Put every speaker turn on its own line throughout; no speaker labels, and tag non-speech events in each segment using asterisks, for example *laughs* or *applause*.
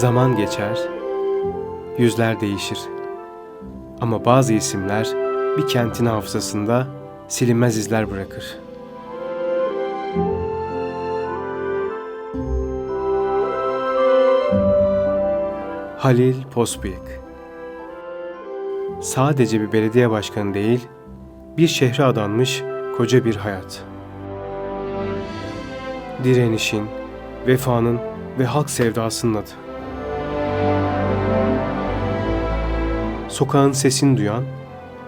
Zaman geçer, yüzler değişir. Ama bazı isimler bir kentin hafızasında silinmez izler bırakır. Halil Posbıyık Sadece bir belediye başkanı değil, bir şehre adanmış koca bir hayat. Direnişin, vefanın ve halk sevdasının adı. Sokağın sesini duyan,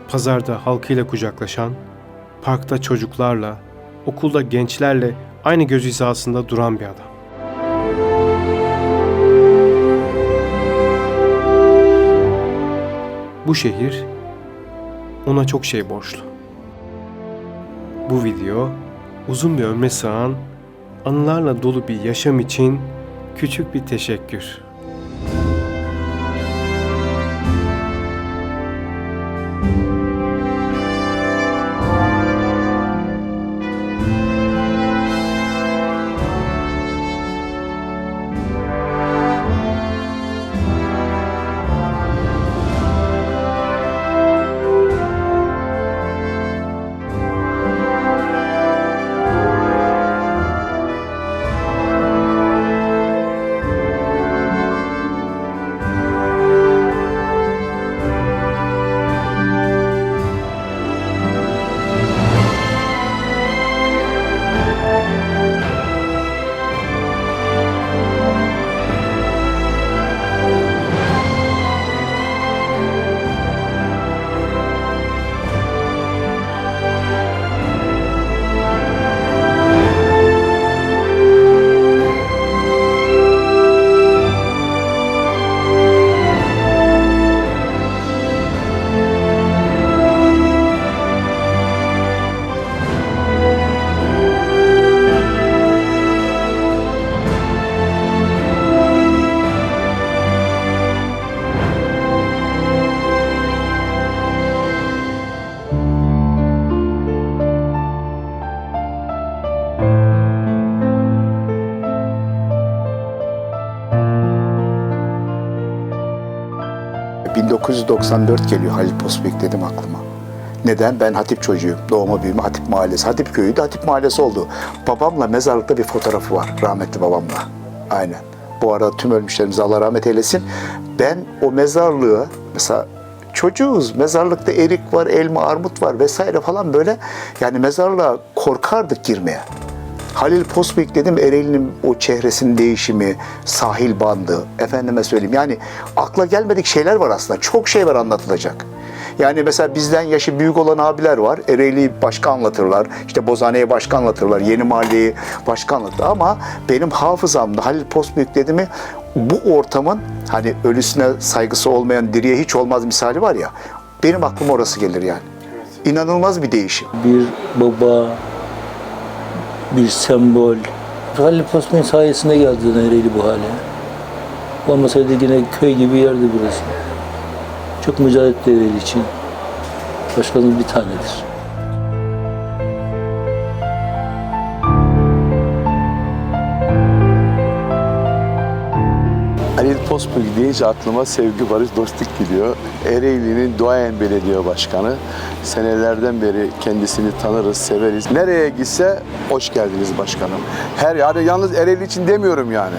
pazarda halkıyla kucaklaşan, parkta çocuklarla, okulda gençlerle aynı göz hizasında duran bir adam. Bu şehir ona çok şey borçlu. Bu video uzun bir ömre sığan anılarla dolu bir yaşam için küçük bir teşekkür.
1994 geliyor Halil Posbek dedim aklıma. Neden? Ben Hatip çocuğuyum. Doğma büyüme Hatip Mahallesi. Hatip köyü de Hatip Mahallesi oldu. Babamla mezarlıkta bir fotoğrafı var. Rahmetli babamla. Aynen. Bu arada tüm ölmüşlerimize Allah rahmet eylesin. Ben o mezarlığı mesela çocuğuz. Mezarlıkta erik var, elma, armut var vesaire falan böyle. Yani mezarlığa korkardık girmeye. Halil Posbek dedim Ereğli'nin o çehresinin değişimi, sahil bandı, efendime söyleyeyim. Yani akla gelmedik şeyler var aslında. Çok şey var anlatılacak. Yani mesela bizden yaşı büyük olan abiler var. Ereğli'yi başka anlatırlar. İşte Bozane'yi başka anlatırlar. Yeni Mahalle'yi başka anlatırlar. Ama benim hafızamda Halil Posbek dedi mi bu ortamın hani ölüsüne saygısı olmayan diriye hiç olmaz misali var ya. Benim aklıma orası gelir yani. İnanılmaz bir değişim.
bir baba, bir sembol. Halil Posbey'in sayesinde geldi Ereğli bu hale. Olmasaydı yine köy gibi yerdi burası. Çok mücadele Ereğli için. Başkanımız bir tanedir.
Halil Pospil deyince aklıma sevgi, barış, dostluk gidiyor. Ereğli'nin duayen belediye başkanı. Senelerden beri kendisini tanırız, severiz. Nereye gitse hoş geldiniz başkanım. Her yani yalnız Ereğli için demiyorum yani.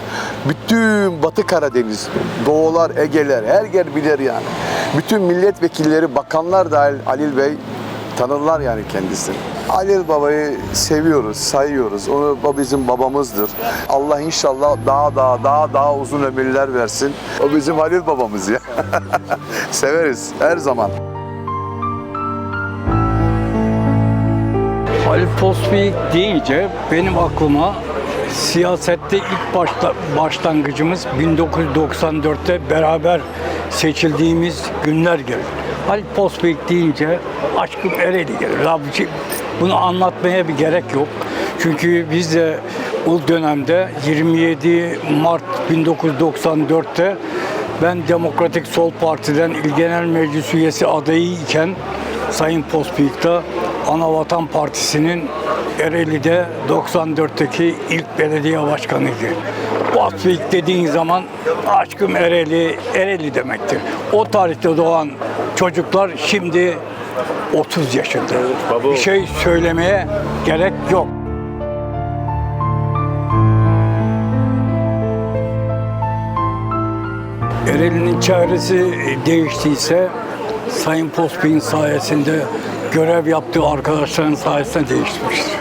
Bütün Batı Karadeniz, Doğular, Ege'ler, her yer bilir yani. Bütün milletvekilleri, bakanlar dahil Halil Bey tanırlar yani kendisini. Halil Baba'yı seviyoruz, sayıyoruz. Onu o bizim babamızdır. Allah inşallah daha daha daha daha uzun ömürler versin. O bizim Halil babamız ya. *laughs* Severiz her zaman.
Halil Posbeyik deyince benim aklıma siyasette ilk başta başlangıcımız 1994'te beraber seçildiğimiz günler gelir. Halil Posbeyik deyince aşkım Ereğli gelir. Abi, Bunu anlatmaya bir gerek yok. Çünkü biz de o dönemde 27 Mart 1994'te ben Demokratik Sol Parti'den İl Genel Meclis üyesi adayı iken Sayın Pospik'te Anavatan Partisi'nin Ereğli'de 94'teki ilk belediye başkanıydı. Basvik dediğin zaman aşkım Ereli, Ereli demektir. O tarihte doğan çocuklar şimdi 30 yaşında. Bir şey söylemeye gerek yok. Ereğli'nin çevresi değiştiyse Sayın Pospik'in sayesinde görev yaptığı arkadaşların sayesinde değişmiştir.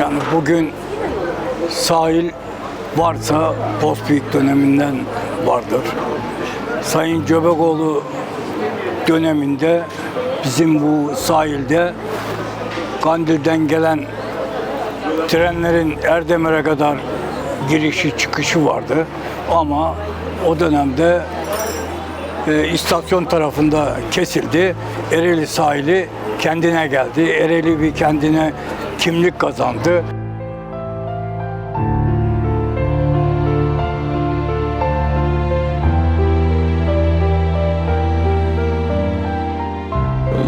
Yani bugün sahil varsa Pospik döneminden vardır. Sayın Göbekoğlu döneminde bizim bu sahilde Kandil'den gelen trenlerin Erdemir'e kadar girişi çıkışı vardı. Ama o dönemde e, istasyon tarafında kesildi. Ereğli sahili kendine geldi. Ereğli bir kendine kimlik kazandı.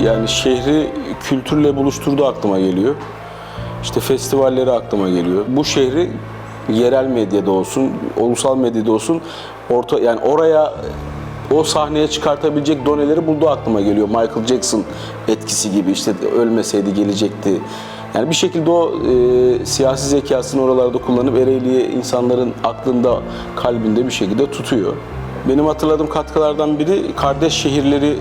Yani şehri kültürle buluşturduğu aklıma geliyor. İşte festivalleri aklıma geliyor. Bu şehri yerel medyada olsun, ulusal medyada olsun orta yani oraya o sahneye çıkartabilecek doneleri bulduğu aklıma geliyor. Michael Jackson etkisi gibi işte ölmeseydi gelecekti. Yani bir şekilde o e, siyasi zekasını oralarda kullanıp Ereğli'yi insanların aklında, kalbinde bir şekilde tutuyor. Benim hatırladığım katkılardan biri kardeş şehirleri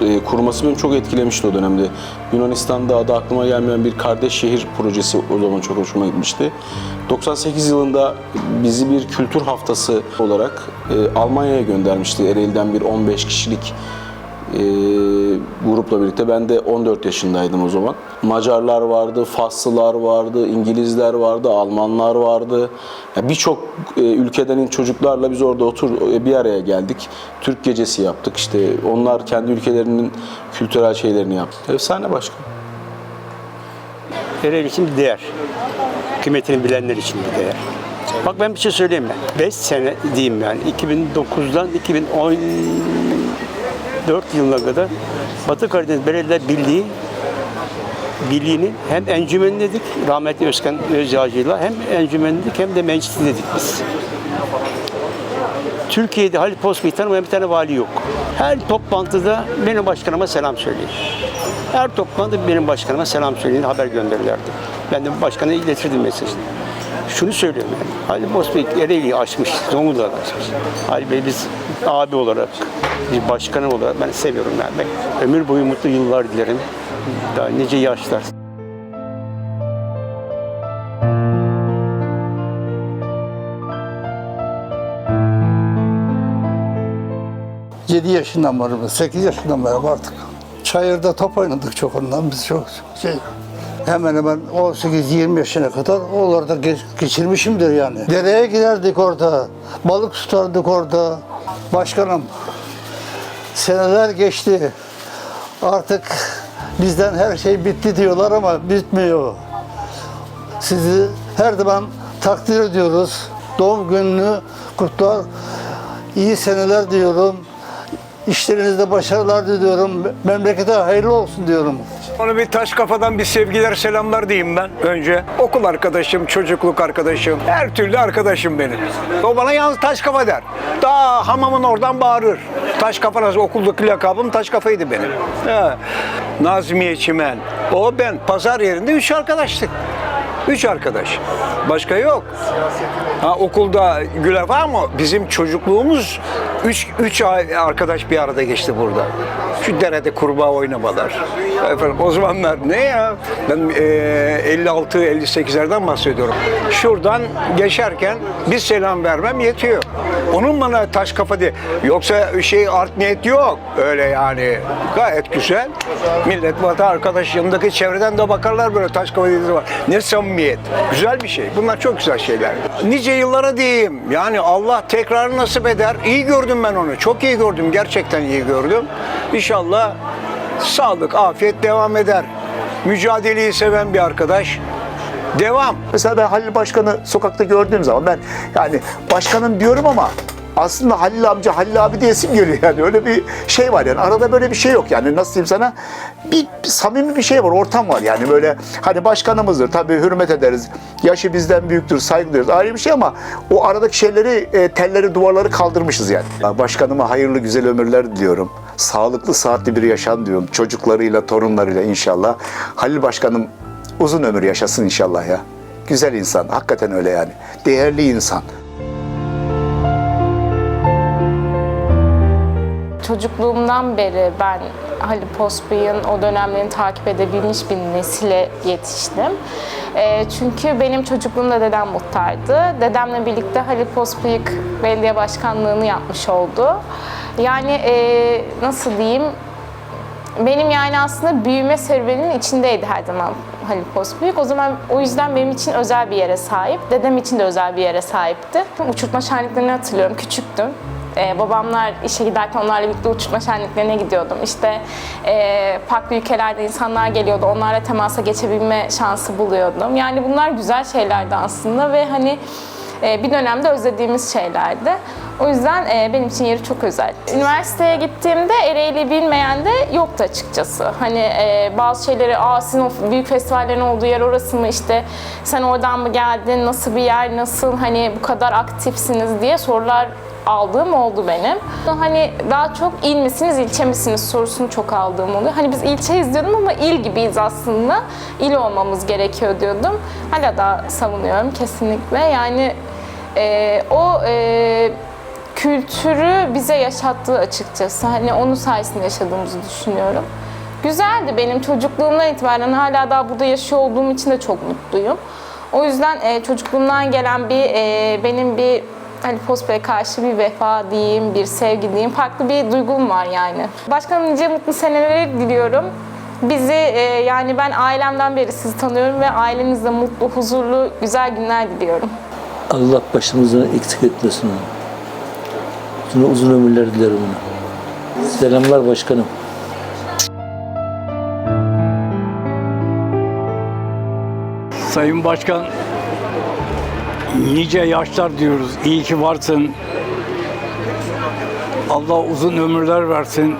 e, kurması beni çok etkilemişti o dönemde. Yunanistan'da adı aklıma gelmeyen bir kardeş şehir projesi o zaman çok hoşuma gitmişti. 98 yılında bizi bir kültür haftası olarak e, Almanya'ya göndermişti. Ereğli'den bir 15 kişilik e, grupla birlikte. Ben de 14 yaşındaydım o zaman. Macarlar vardı, Faslılar vardı, İngilizler vardı, Almanlar vardı. Ya Birçok e, ülkeden çocuklarla biz orada otur e, bir araya geldik. Türk gecesi yaptık. İşte onlar kendi ülkelerinin kültürel şeylerini yaptı. Efsane başkan.
Ereğli için bir değer. Kıymetini bilenler için bir değer. Bak ben bir şey söyleyeyim mi? 5 sene diyeyim yani. 2009'dan 2014 yılına kadar Batı Karadeniz Belediyeler Birliği Birliği'nin hem encümenindedik, rahmetli Özkan Özyağcı'yla hem encümenindedik hem de meclisindedik biz. Türkiye'de Halil Pospik'i tanımayan bir tane vali yok. Her toplantıda benim başkanıma selam söyleyin. Her toplantıda benim başkanıma selam söyleyin, haber gönderirlerdi. Ben de başkana iletirdim mesajını. Şunu söylüyorum yani, Halil Pospik Ereğli'yi açmış, Zonguldak'ı açmış. Halil Bey biz abi olarak, bir başkanım olarak ben seviyorum yani. Ben ömür boyu mutlu yıllar dilerim. Daha nice yaşlar.
7 yaşından beri, 8 yaşından beri artık. Çayırda top oynadık çok ondan biz çok şey. Hemen hemen 18-20 yaşına kadar oralarda geç- geçirmişimdir yani. Dereye giderdik orada, balık tutardık orada. Başkanım, seneler geçti. Artık bizden her şey bitti diyorlar ama bitmiyor. Sizi her zaman takdir ediyoruz. Doğum gününü kutlar. İyi seneler diyorum. İşlerinizde başarılar diliyorum. Memlekete hayırlı olsun diyorum.
Ona bir taş kafadan bir sevgiler selamlar diyeyim ben önce. Okul arkadaşım, çocukluk arkadaşım, her türlü arkadaşım benim. O bana yalnız taş kafa der. Daha hamamın oradan bağırır. Taş kafa nasıl okuldaki lakabım taş kafaydı benim. Ha. Nazmiye Çimen. O ben pazar yerinde üç arkadaştık. Üç arkadaş. Başka yok. Ha, okulda Güler var mı? Bizim çocukluğumuz üç, üç ay- arkadaş bir arada geçti burada. Şu derede kurbağa oynamalar. Efendim o zamanlar ne ya? Ben e, 56-58'lerden bahsediyorum. Şuradan geçerken bir selam vermem yetiyor. Onun bana taş kafa diye. Yoksa şey art niyet yok. Öyle yani. Gayet güzel. Millet vatan arkadaş yanındaki çevreden de bakarlar böyle taş kafa dediği var. Ne samimiyet. Güzel bir şey. Bunlar çok güzel şeyler. Nice yıllara diyeyim. Yani Allah tekrar nasip eder. İyi gördüm ben onu. Çok iyi gördüm. Gerçekten iyi gördüm. İnşallah sağlık, afiyet devam eder. Mücadeleyi seven bir arkadaş. Devam.
Mesela ben Halil Başkan'ı sokakta gördüğüm zaman ben yani başkanım diyorum ama aslında Halil amca Halil abi diyesim geliyor yani. Öyle bir şey var yani. Arada böyle bir şey yok yani. Nasıl diyeyim sana? Bir, bir samimi bir şey var ortam var yani. Böyle hani başkanımızdır tabii hürmet ederiz. Yaşı bizden büyüktür saygı duyuyoruz ayrı bir şey ama o aradaki şeyleri e, telleri duvarları kaldırmışız yani. Başkanıma hayırlı güzel ömürler diliyorum. Sağlıklı saatli bir yaşam diyorum. Çocuklarıyla torunlarıyla inşallah. Halil başkanım uzun ömür yaşasın inşallah ya güzel insan hakikaten öyle yani değerli insan.
Çocukluğumdan beri ben Halil Pospay'ın o dönemlerini takip edebilmiş bir nesile yetiştim. Ee, çünkü benim çocukluğumda dedem muhtardı. Dedemle birlikte Halil Pospayık belediye başkanlığını yapmış oldu. Yani e, nasıl diyeyim, benim yani aslında büyüme serüveninin içindeydi her zaman Halil Pospbüyük. O zaman o yüzden benim için özel bir yere sahip. Dedem için de özel bir yere sahipti. Uçurtma şenliklerini hatırlıyorum. Küçüktüm. Ee, babamlar işe giderken onlarla birlikte uçurtma şenliklerine gidiyordum. İşte e, farklı ülkelerde insanlar geliyordu. Onlarla temasa geçebilme şansı buluyordum. Yani bunlar güzel şeylerdi aslında ve hani e, bir dönemde özlediğimiz şeylerdi. O yüzden e, benim için yeri çok özel. Üniversiteye gittiğimde Ereğli bilmeyen de yoktu açıkçası. Hani e, bazı şeyleri, aa sizin o büyük festivallerin olduğu yer orası mı işte sen oradan mı geldin, nasıl bir yer, nasıl hani bu kadar aktifsiniz diye sorular aldığım oldu benim. Hani daha çok il misiniz, ilçe misiniz sorusunu çok aldığım oluyor. Hani biz ilçeyiz diyordum ama il gibiyiz aslında. İl olmamız gerekiyor diyordum. Hala da savunuyorum kesinlikle. Yani e, o e, kültürü bize yaşattığı açıkçası. Hani onun sayesinde yaşadığımızı düşünüyorum. Güzeldi benim çocukluğumdan itibaren hala daha burada yaşıyor olduğum için de çok mutluyum. O yüzden e, çocukluğumdan gelen bir e, benim bir hani Postbey'e karşı bir vefa diyeyim, bir sevgi diyeyim. Farklı bir duygum var yani. Başkanım nice mutlu seneler diliyorum. Bizi e, yani ben ailemden beri sizi tanıyorum ve ailenizle mutlu, huzurlu, güzel günler diliyorum.
Allah başımızdan eksik etmesin onu. Uzun, uzun ömürler dilerim ona. Selamlar başkanım.
Sayın Başkan, nice yaşlar diyoruz. İyi ki varsın. Allah uzun ömürler versin.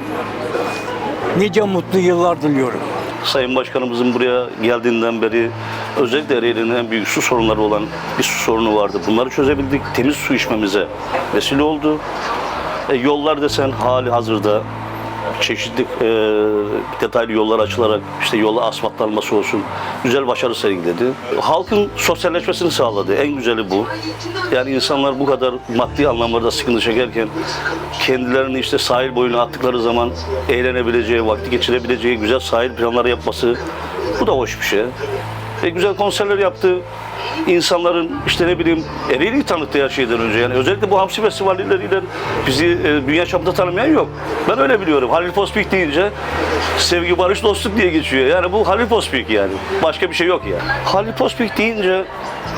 Nice mutlu yıllar diliyorum.
Sayın Başkanımızın buraya geldiğinden beri özellikle Ereğli'nin en büyük su sorunları olan bir su sorunu vardı. Bunları çözebildik. Temiz su içmemize vesile oldu. E, yollar desen hali hazırda çeşitli e, detaylı yollar açılarak işte yola asfaltlanması olsun güzel başarı sergiledi. Halkın sosyalleşmesini sağladı. En güzeli bu. Yani insanlar bu kadar maddi anlamlarda sıkıntı çekerken kendilerini işte sahil boyuna attıkları zaman eğlenebileceği, vakti geçirebileceği güzel sahil planları yapması bu da hoş bir şey. E, güzel konserler yaptı. İnsanların işte ne bileyim Ereğli'yi tanıttı her şeyden önce. Yani özellikle bu hamsi festivalleriyle bizi e, dünya çapında tanımayan yok. Ben öyle biliyorum. Halil Pospik deyince sevgi, barış, dostluk diye geçiyor. Yani bu Halil Pospik yani. Başka bir şey yok yani. Halil Pospik deyince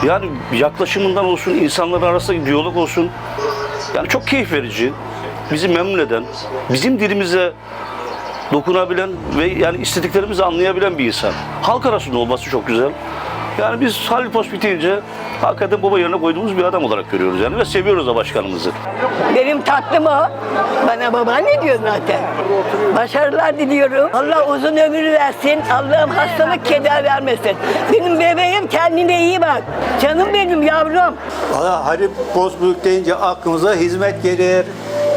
yani yaklaşımından olsun, insanların arasında diyalog olsun. Yani çok keyif verici. Bizi memnun eden, bizim dilimize dokunabilen ve yani istediklerimizi anlayabilen bir insan. Halk arasında olması çok güzel. Yani biz Halil Pospik deyince hakikaten baba yerine koyduğumuz bir adam olarak görüyoruz yani ve seviyoruz da başkanımızı.
Benim tatlım o. Bana babaanne diyor zaten. Başarılar diliyorum. Allah uzun ömür versin. Allah'ım hastalık keder vermesin. Benim bebeğim kendine iyi bak. Canım benim yavrum.
Valla Halil Bozbuluk deyince aklımıza hizmet gelir,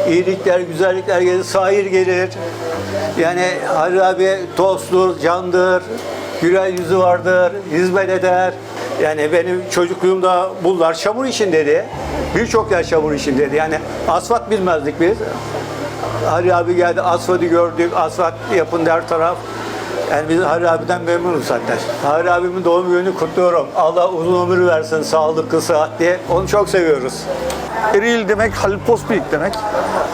iyilikler, güzellikler gelir, sahir gelir. Yani Halil abi dosttur, candır, güler yüzü vardır, hizmet eder. Yani benim çocukluğumda bunlar çamur içindeydi. Birçok yer çamur içindeydi. Yani asfalt bilmezdik biz. Halil abi geldi, asfaltı gördük, asfalt yapın her taraf. Yani biz Halil abiden memnunuz zaten. Halil abimin doğum gününü kutluyorum. Allah uzun ömür versin, sağlıklı, sıhhatli. Onu çok seviyoruz.
Ereğli demek Halil Pospik demek.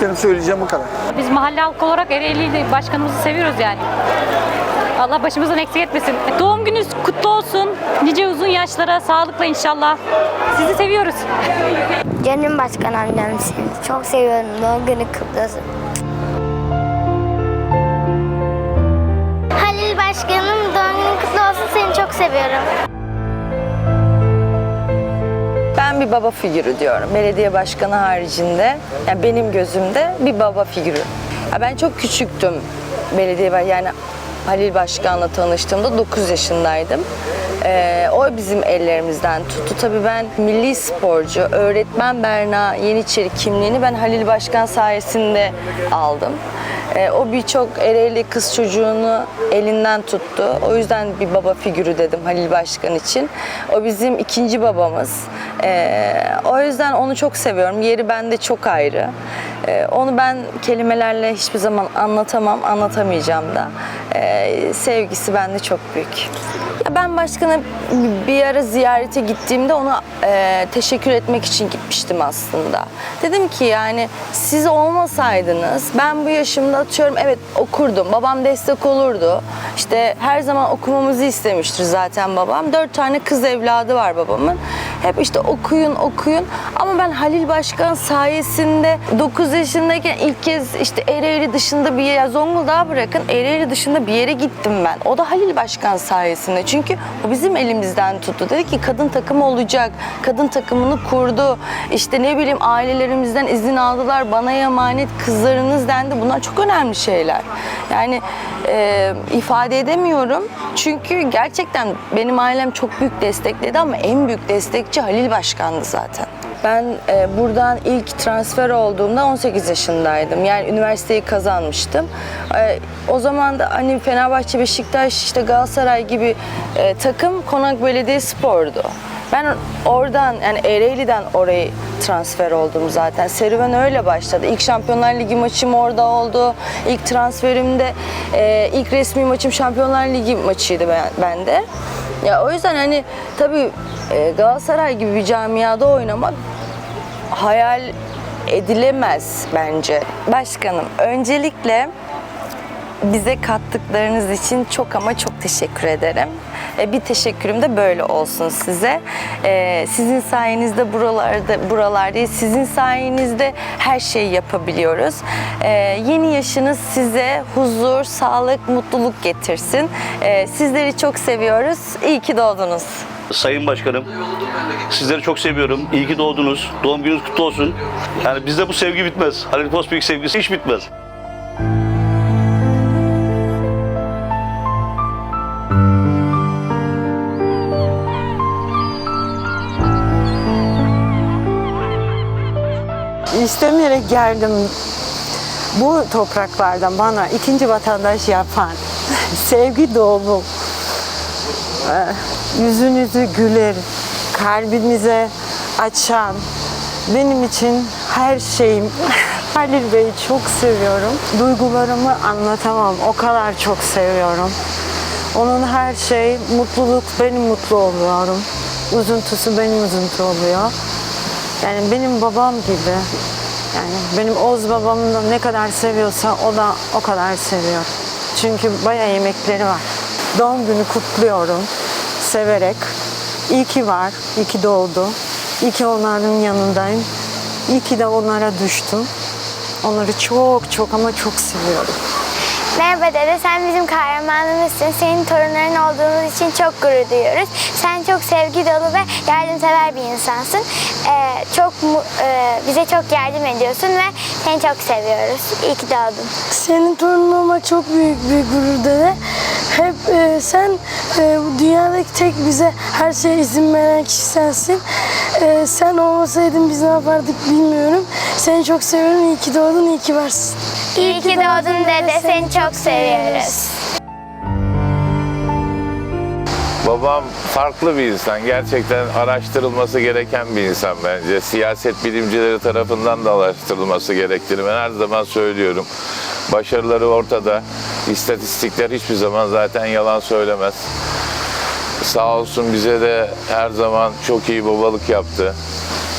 Benim söyleyeceğim bu kadar.
Biz mahalle halkı olarak Ereğli başkanımızı seviyoruz yani. Allah başımızdan eksik etmesin. Doğum gününüz kutlu olsun. Nice uzun yaşlara, sağlıkla inşallah. Sizi seviyoruz.
Canım başkan annem seni çok seviyorum. Doğum günü kutlu olsun. Halil başkanım doğum günü kutlu olsun. Seni çok seviyorum.
Ben
bir baba figürü diyorum. Belediye başkanı haricinde, yani benim gözümde bir baba figürü. Ya ben çok küçüktüm belediye yani Halil Başkan'la tanıştığımda 9 yaşındaydım. Ee, o bizim ellerimizden tuttu. Tabii ben milli sporcu, öğretmen Berna Yeniçeri kimliğini ben Halil Başkan sayesinde aldım. Ee, o birçok Ereğli kız çocuğunu elinden tuttu. O yüzden bir baba figürü dedim Halil Başkan için. O bizim ikinci babamız. Ee, o yüzden onu çok seviyorum. Yeri bende çok ayrı. Ee, onu ben kelimelerle hiçbir zaman anlatamam, anlatamayacağım da. Ee, sevgisi bende çok büyük. Ya ben başkanı bir ara ziyarete gittiğimde ona e, teşekkür etmek için gitmiştim aslında. Dedim ki yani siz olmasaydınız ben bu yaşımda atıyorum evet okurdum. Babam destek olurdu. İşte her zaman okumamızı istemiştir zaten babam. Dört tane kız evladı var babamın. Hep işte okuyun okuyun. Ama ben Halil Başkan sayesinde 9 yaşındayken ilk kez işte Ereğli dışında bir yere, Zonguldak'ı bırakın Ereğli dışında bir yere gittim ben. O da Halil Başkan sayesinde. Çünkü o bizim elimizden tuttu. Dedi ki kadın takımı olacak. Kadın takımını kurdu. İşte ne bileyim ailelerimizden izin aldılar. Bana emanet kızlarınız dendi. Bunlar çok önemli şeyler. Yani e, ifade edemiyorum. Çünkü gerçekten benim ailem çok büyük destekledi ama en büyük destekçi Halil Başkan'dı zaten. Ben e, buradan ilk transfer olduğumda 18 yaşındaydım. Yani üniversiteyi kazanmıştım. E, o zaman da hani Fenerbahçe, Beşiktaş, işte Galatasaray gibi e, takım Konak Belediye Spor'du. Ben oradan yani Ereğli'den oraya transfer oldum zaten. Serüven öyle başladı. İlk Şampiyonlar Ligi maçım orada oldu. İlk transferimde e, ilk resmi maçım Şampiyonlar Ligi maçıydı ben, bende. Ya o yüzden hani tabii e, Galatasaray gibi bir camiada oynamak hayal edilemez bence. Başkanım öncelikle bize kattıklarınız için çok ama çok teşekkür ederim. E, Bir teşekkürüm de böyle olsun size. E, Sizin sayenizde buralarda buralardayız. Sizin sayenizde her şeyi yapabiliyoruz. E, Yeni yaşınız size huzur, sağlık, mutluluk getirsin. Sizleri çok seviyoruz. İyi ki doğdunuz.
Sayın Başkanım, sizleri çok seviyorum. İyi ki doğdunuz. Doğum gününüz kutlu olsun. Yani bizde bu sevgi bitmez. Halil Pospik sevgisi hiç bitmez.
İstemeyerek geldim. Bu topraklardan bana ikinci vatandaş yapan, *laughs* sevgi dolu, e, yüzünüzü güler, kalbinize açan, benim için her şeyim. *laughs* Halil Bey'i çok seviyorum. Duygularımı anlatamam. O kadar çok seviyorum. Onun her şey, mutluluk benim mutlu oluyorum. Üzüntüsü benim üzüntü oluyor. Yani benim babam gibi. Yani benim Oğuz babamı da ne kadar seviyorsa o da o kadar seviyor. Çünkü bayağı yemekleri var. Doğum günü kutluyorum. Severek. İyi ki var. iyi ki doğdu. İyi ki onların yanındayım. İyi ki de onlara düştüm. Onları çok çok ama çok seviyorum.
Merhaba dede, sen bizim kahramanımızsın. Senin torunların olduğumuz için çok gurur duyuyoruz. Sen çok sevgi dolu ve yardımsever bir insansın. Ee, çok e, bize çok yardım ediyorsun ve seni çok seviyoruz. İyi ki doğdun.
Senin torunun olmak çok büyük bir gurur dede. Hep e, sen e, bu dünyadaki tek bize her şeye izin veren kişi sensin. E, sen olmasaydın biz ne yapardık bilmiyorum. Seni çok seviyorum. İyi ki doğdun, iyi ki varsın.
İyi ki doğdun dede, seni çok seviyoruz.
Babam farklı bir insan. Gerçekten araştırılması gereken bir insan bence. Siyaset bilimcileri tarafından da araştırılması gerektiğini ben her zaman söylüyorum. Başarıları ortada. İstatistikler hiçbir zaman zaten yalan söylemez. Sağ olsun bize de her zaman çok iyi babalık yaptı.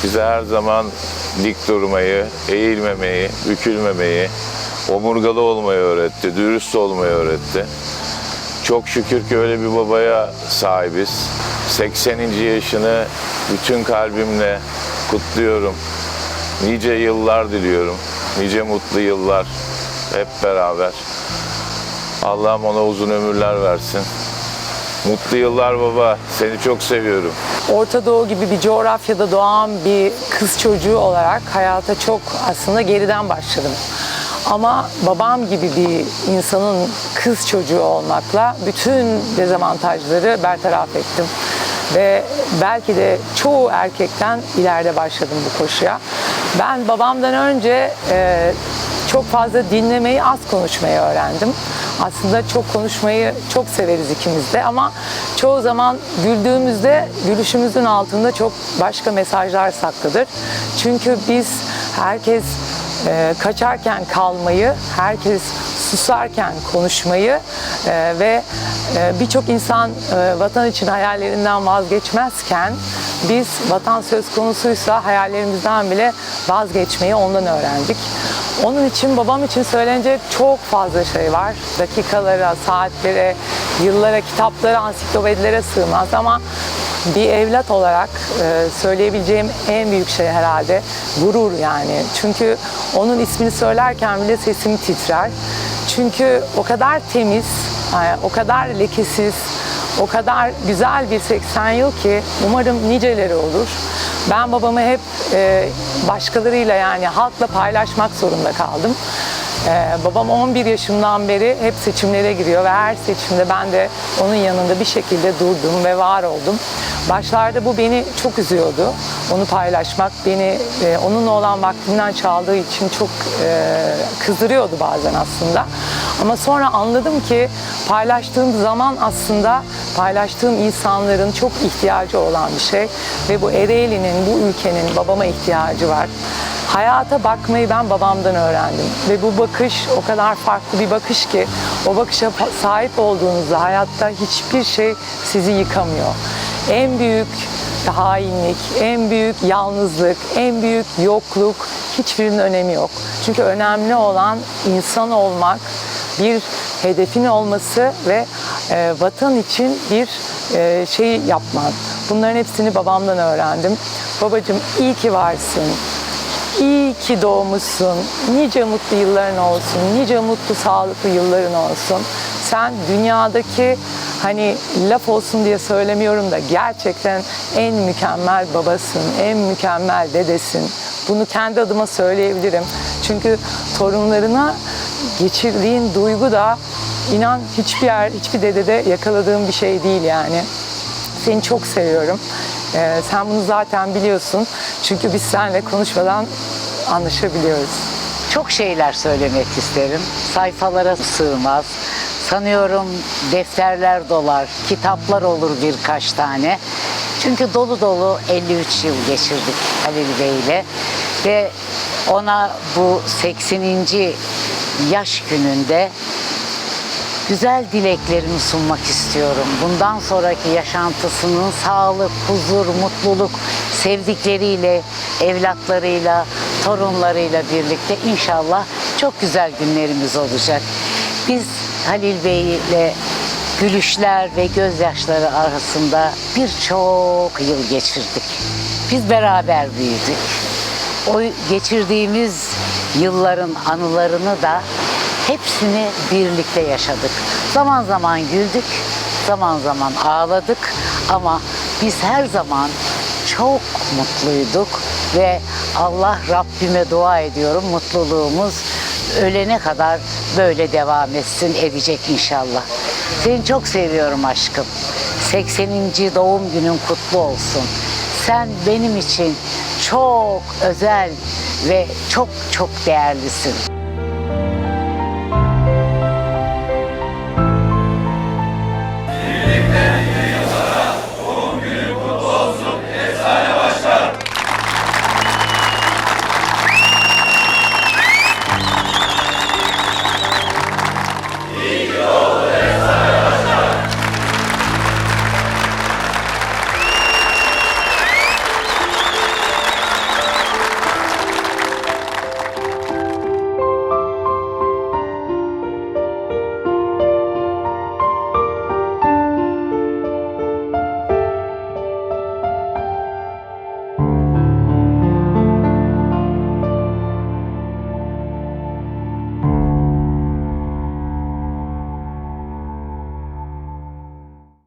Bize her zaman dik durmayı, eğilmemeyi, bükülmemeyi, omurgalı olmayı öğretti, dürüst olmayı öğretti. Çok şükür ki öyle bir babaya sahibiz. 80. yaşını bütün kalbimle kutluyorum. Nice yıllar diliyorum. Nice mutlu yıllar hep beraber. Allah'ım ona uzun ömürler versin. Mutlu yıllar baba. Seni çok seviyorum.
Orta Doğu gibi bir coğrafyada doğan bir kız çocuğu olarak hayata çok aslında geriden başladım. Ama babam gibi bir insanın kız çocuğu olmakla bütün dezavantajları bertaraf ettim. Ve belki de çoğu erkekten ileride başladım bu koşuya. Ben babamdan önce e, çok fazla dinlemeyi, az konuşmayı öğrendim. Aslında çok konuşmayı çok severiz ikimiz de ama çoğu zaman güldüğümüzde gülüşümüzün altında çok başka mesajlar saklıdır. Çünkü biz herkes e, kaçarken kalmayı, herkes susarken konuşmayı e, ve e, birçok insan e, vatan için hayallerinden vazgeçmezken biz vatan söz konusuysa hayallerimizden bile vazgeçmeyi ondan öğrendik. Onun için babam için söylenecek çok fazla şey var. Dakikalara, saatlere, yıllara, kitaplara, ansiklopedilere sığmaz ama bir evlat olarak e, söyleyebileceğim en büyük şey herhalde gurur yani. Çünkü onun ismini söylerken bile sesim titrer. Çünkü o kadar temiz, e, o kadar lekesiz, o kadar güzel bir 80 yıl ki umarım niceleri olur. Ben babamı hep e, başkalarıyla yani halkla paylaşmak zorunda kaldım. Ee, babam 11 yaşından beri hep seçimlere giriyor ve her seçimde ben de onun yanında bir şekilde durdum ve var oldum. Başlarda bu beni çok üzüyordu. Onu paylaşmak beni e, onunla olan vaktimden çaldığı için çok e, kızdırıyordu bazen aslında. Ama sonra anladım ki paylaştığım zaman aslında paylaştığım insanların çok ihtiyacı olan bir şey ve bu Ereğli'nin, bu ülkenin babama ihtiyacı var. Hayata bakmayı ben babamdan öğrendim ve bu bakış o kadar farklı bir bakış ki o bakışa sahip olduğunuzda hayatta hiçbir şey sizi yıkamıyor. En büyük hainlik, en büyük yalnızlık, en büyük yokluk hiçbirinin önemi yok. Çünkü önemli olan insan olmak, bir hedefin olması ve e, vatan için bir e, şey yapman. Bunların hepsini babamdan öğrendim. Babacığım iyi ki varsın. İyi ki doğmuşsun. Nice mutlu yılların olsun. Nice mutlu sağlıklı yılların olsun. Sen dünyadaki hani laf olsun diye söylemiyorum da gerçekten en mükemmel babasın, en mükemmel dedesin. Bunu kendi adıma söyleyebilirim. Çünkü torunlarına geçirdiğin duygu da inan hiçbir yer, hiçbir dedede yakaladığım bir şey değil yani. Seni çok seviyorum. Ee, sen bunu zaten biliyorsun. Çünkü biz seninle konuşmadan anlaşabiliyoruz.
Çok şeyler söylemek isterim. Sayfalara sığmaz. Sanıyorum defterler dolar, kitaplar olur birkaç tane. Çünkü dolu dolu 53 yıl geçirdik Halil Bey ile. Ve ona bu 80. yaş gününde güzel dileklerimi sunmak istiyorum. Bundan sonraki yaşantısının sağlık, huzur, mutluluk, sevdikleriyle, evlatlarıyla, torunlarıyla birlikte inşallah çok güzel günlerimiz olacak. Biz Halil Bey ile gülüşler ve gözyaşları arasında birçok yıl geçirdik. Biz beraber büyüdük. O geçirdiğimiz yılların anılarını da hepsini birlikte yaşadık. Zaman zaman güldük, zaman zaman ağladık ama biz her zaman çok mutluyduk ve Allah Rabbime dua ediyorum mutluluğumuz ölene kadar böyle devam etsin edecek inşallah. Seni çok seviyorum aşkım. 80. doğum günün kutlu olsun. Sen benim için çok özel ve çok çok değerlisin.